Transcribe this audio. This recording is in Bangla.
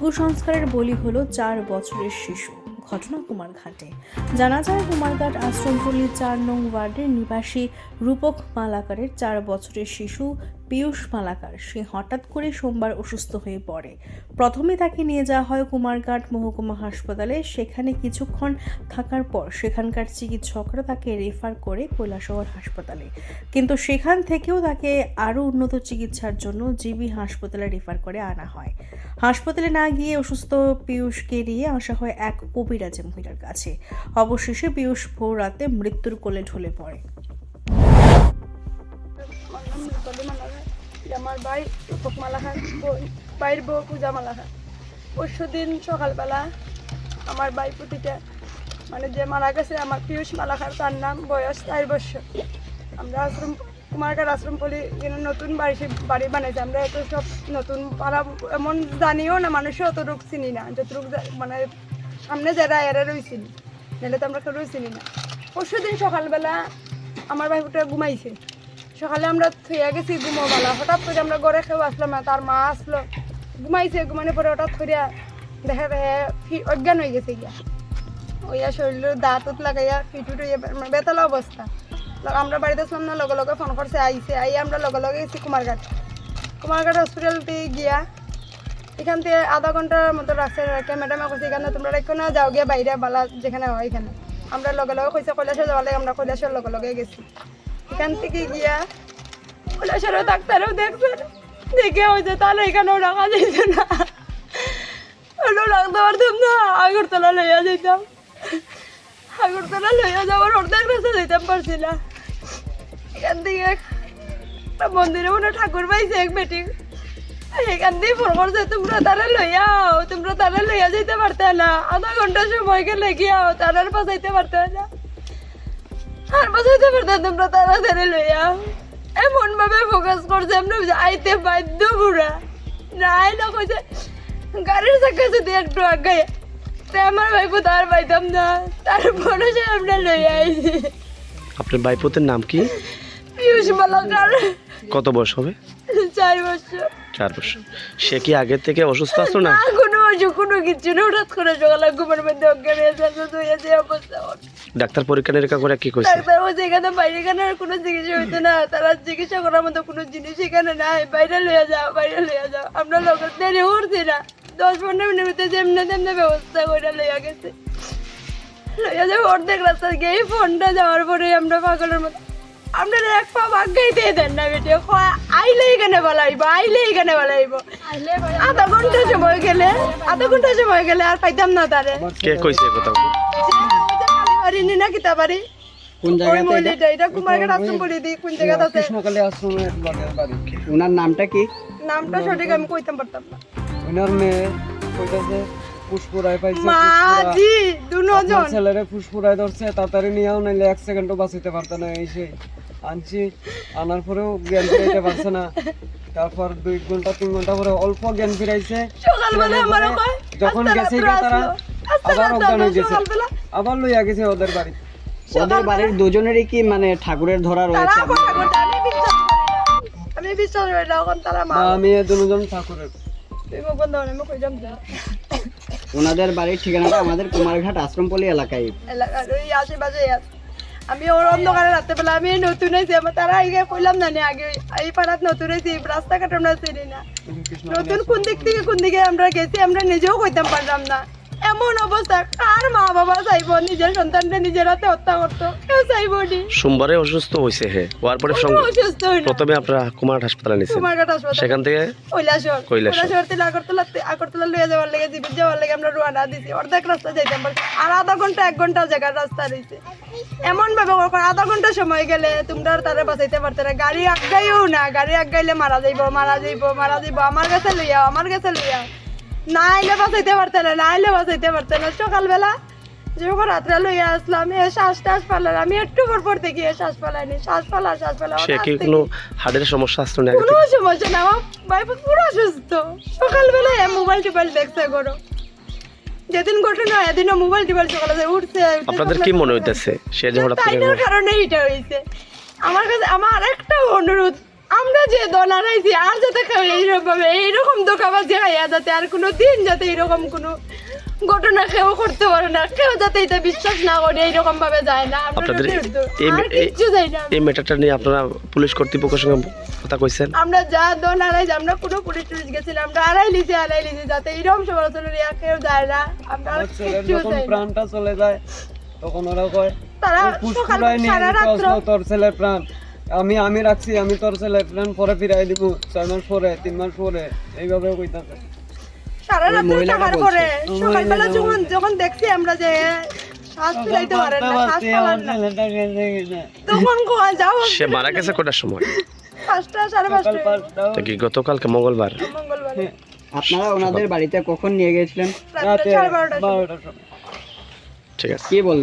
কুসংস্কারের বলি হলো চার বছরের শিশু। ঘটনা কুমারঘাটে জানা যায় কুমারঘাট আশ্রমপল্লীর চার নং ওয়ার্ডের নিবাসী রূপক মালাকারের চার বছরের শিশু পীয়ূষ মালাকার, সে হঠাৎ করে সোমবার অসুস্থ হয়ে পড়ে। প্রথমে তাকে নিয়ে যাওয়া হয় কুমারঘাট মহকুমা হাসপাতালে। সেখানে কিছুক্ষণ থাকার পর সেখানকার চিকিৎসকরা তাকে রেফার করে কৈলাসহর হাসপাতালে। কিন্তু সেখান থেকেও তাকে আরও উন্নত চিকিৎসার জন্য জিবি হাসপাতালে রেফার করে আনা হয়। হাসপাতালে না গিয়ে অসুস্থ পীয়ূষকে নিয়ে আসা হয় এক কবিরাজে মহিলার কাছে। অবশেষে পীয়ূষ ভোর রাতে মৃত্যুর কোলে ঢলে পড়ে। আমার ভাই মালাঘাট বোন ভাইয়ের বউ পূজা মালাঘাট পরশু দিন সকালবেলা আমার ভাই পুতিটা মানে যে মারা গেছে, আমার পিয়ুষ মালাঘাট তার নাম বয়স চার বছর। আমরা আশ্রম, কুমারঘাট আশ্রম পলি নতুন বাড়ি বাড়ি বানাইছে। আমরা এত সব নতুন পাড়া, এমন জানিও না, মানুষও অতটুক চিনি না। যতটুক মানে সামনে যারা, এরা রয়েছিল নাহলে তো আমরা কেউ চিনি না। পরশু দিন সকালবেলা আমার ভাইটা ঘুমাইছে। সকালে আমরা থইয়া গেছি ঘুমোবেলা। হঠাৎ করে আমরা ঘরে খেয়ে আসলাম না, তার মা আসলো। ঘুমাইছে, ঘুমানোর পরে হঠাৎ করিয়া দেখা দেখে অজ্ঞান হয়ে গেছে গিয়া। ওইয়া শরীরের দাঁতত লাগাইয়া ফিটুট মানে বেতালা অবস্থা। আমরা বাড়িতে আসলাম না লগে লগে ফোন করছে আইসে আই আমরা লগে লগে গেছি কুমারঘাট। কুমারঘাট হসপিটালতে গিয়া এখান থেকে আধা ঘণ্টার মতো রাখছে রাখে ম্যাডামে কইছে, এখানে তোমরা রেখো না, যাও গিয়ে বাইরে বালা যেখানে হয় এখানে। আমরা লগে লগে কইছে কৈলাসে যাওয়ার লাগে আমরা কৈলাসের লগে লগে গেছি। এখান থেকে গিয়া কৈলাসেরও ডাক্তারও দেখছে দেখে হয়েছে তাহলে এখানেও রাখা যেত না। ওটাও রাখতে পারতাম না আগরতলা লইয়া যেতাম আগরতলা লইয়া যাওয়ার অর্ধেক রাস্তা যেতাম পারছি না। এখান থেকে একটা মন্দিরে মনে ঠাকুর পাইছে এক বেটি এখান দিয়ে ফোন করছে তোমরা তারা লইয়াও তোমরা তারা লইয়া যেতে পারতে না। আধা ঘণ্টা সময় গেলে গিয়াও তারার পাশাইতে পারতে না। আর পাশাইতে পারতে তোমরা তাড়াতাড়ি লইয়াও এমন ভাবে ফোকাস করছে আমরা আইতে বাধ্য পুরা না আইলে কইছে গাড়ির চাকা যদি একটু আগে তা আমার ভাইপো তার পাইতাম না। তারপরে সে আমরা লইয়া আইছি। আপনার বাইপোতের নাম কি? পিয়ুষ মালাকার। কত বয়স হবে? চার বছর। চার বছর। সে কি আগে থেকে অসুস্থ আসলো না কোনো অসুখ কোনো কিছু না হঠাৎ করে সকালে ঘুমের মধ্যে অজ্ঞান হয়ে যাচ্ছে হয়েছে অবস্থা। ডাক্তার পরীক্ষা নিরীক্ষা করে কি কইছে? ডাক্তার বলছে এখানে বাইরে এখানে আর কোনো চিকিৎসা হইতো না তারা চিকিৎসা করার মতো কোনো জিনিস এখানে নাই। বাইরে লইয়া যাও বাইরে লইয়া যাও। আমরা লোক দেরি উঠছি না। দশ পনেরো মিনিটে যেমনি তেমনি ব্যবস্থা করে লইয়া গেছে। লইয়া যাব অর্ধেক রাস্তা গিয়ে এই ফোনটা যাওয়ার পরে আমরা পাগলের মতো আমরা এক পা বাগাই দিয়ে দেন না বেটে কয়, আইলে এখানে বলাইব? আইলে এখানে বলাইব? আধা ঘণ্টা সময় গেলে আধা ঘণ্টা সময় গেলে আর পাইতাম না তারে। কে কইছে কথা পারিনি না কিতা পারি কোন জায়গাতে এটা? মহিলাটা এটা কুমারঘাট আশ্রম বলে দিই কোন জায়গাতে আছে? কৃষ্ণকালী আশ্রমের লগের বাড়ি। ওনার নামটা কি? নামটা সঠিক আমি কইতাম পারতাম না। ওনার মেয়ে কইতাছে পাইছে দুজন ছেলেরে ধরছে তাড়াতাড়ি নিয়েও নাইলে এক সেকেন্ডও বাঁচাইতে পারতো না এই সে। আনছি আনার পরেও জ্ঞান ফিরাইতে পারছে না। তারপর দুই ঘণ্টা তিন ঘণ্টা পরে অল্প জ্ঞান ফিরাইছে। যখন গেছে তারা আবার রাত্রে অজ্ঞান হয়ে গেছে। আবার লইয়া গেছে ওদের বাড়ি। ওদের বাড়ির দুজনেরই কি মানে ঠাকুরের ধরা রয়েছে? আমি বিশ্বাস করি না। এখন তারা মা আমি দুজন ঠাকুরের। ওনাদের বাড়ির ঠিকানাটা আমাদের কুমারঘাট আশ্রমপল্লী এলাকায়। আশেপাশে আছে। আমি ওর অন্ধকারে রাত্রে বেলা আমি নতুন হয়েছি আমার তারা আগে কইলাম না নি আগে এই পাড়াত নতুন হয়েছি রাস্তাঘাট আমরা চিনি না। নতুন কোন দিক থেকে কোন দিকে আমরা গেছি আমরা নিজেও কইতাম পারলাম না। এমন অবস্থা। কার মা বাবা চাইব নিজের সন্তানকে নিজের হাতে হত্যা করতো। কেউ চাইব নি। সোমবারে অসুস্থ হয়েছে হে। হওয়ার পরে অসুস্থ প্রথমে আপনারা কুমার হাসপাতালে নিয়েছেন কুমারঘাট হাসপাতাল। সেখান থেকে কৈলাসর কৈলাসর থেকে আগরতলা আগরতলা লইয়া যাওয়ার লেগে জীবিত যাওয়ার লেগে আমরা রোয়ানা দিছি। অর্ধেক রাস্তা যাইতাম আর আধা ঘণ্টা এক ঘণ্টা জায়গার রাস্তা রয়েছে এমন ভাবে আধা ঘণ্টা সময় গেলে তোমরা আর তারা বাঁচাইতে পারতে না। গাড়ি আগাইও না। গাড়ি আগাইলে মারা যাইব মারা যাইব মারা যাইব। আমার কাছে লইয়াও আমার কাছে লইয়াও না আইলে বাঁচাইতে পারতে না না আইলে বাঁচাইতে পারতে না। সকালবেলা যখন রাত্রে লইয়া আসলাম এ শ্বাস টাস পালার আমি একটু পর পর দেখি এ শ্বাস পালাইনি শ্বাস পালা শ্বাস পালা সে কি কোনো হার্টের সমস্যা আসতো না কোনো সমস্যা না আমার ভাই পুরো সুস্থ সকালবেলায় মোবাইল টোবাইল দেখছে করো যেদিন ঘটনা এদিনও মোবাইল টোবাইল সকালে উঠছে আপনাদের কি মনে হইতেছে? সে যে হঠাৎ করে কারণে এটা হয়েছে আমার কাছে আমার একটা অনুরোধ আমরা যে দল আনাইছি আর যাতে এইরকম ভাবে এইরকম দোকাবাজি খাইয়া যাতে আর কোনো দিন যাতে এইরকম কোনো ঘটনা কেউ করতে পারে না কেউ যাতে এটা বিশ্বাস না করে এইরকম ভাবে যায় না। আপনাদের এই- ম্যাটারটা নিয়ে আপনারা পুলিশ কর্তৃপক্ষের সঙ্গে কথা কইছেন? আমরা যা দল আনাইছি আমরা কোনো পুলিশ টুলিশ গেছিলাম আমরা আড়াই লিছি আড়াই লিছি যাতে এইরকম সমালোচনা নিয়ে কেউ যায় না। আমরা কিচ্ছু যখন প্রাণটা চলে যায় তখন ওরা কয় তারা সকাল সারা রাত্র তোর ছেলের প্রাণ। আমি আমি রাখছি আমি তোর ছেলের প্রাণ পরে ফিরাই দিব ছয় মাস পরে তিন মাস পরে এইভাবে কইতাছে। সারা পরে সকালবেলা যখন যখন দেখছি আমরা যে সে মারা গেছে কটার সময়? কি গতকালকে মঙ্গলবার? আপনারা ওনাদের বাড়িতে কখন নিয়ে গেছিলেন রাতে ঠিক আছে। কি বল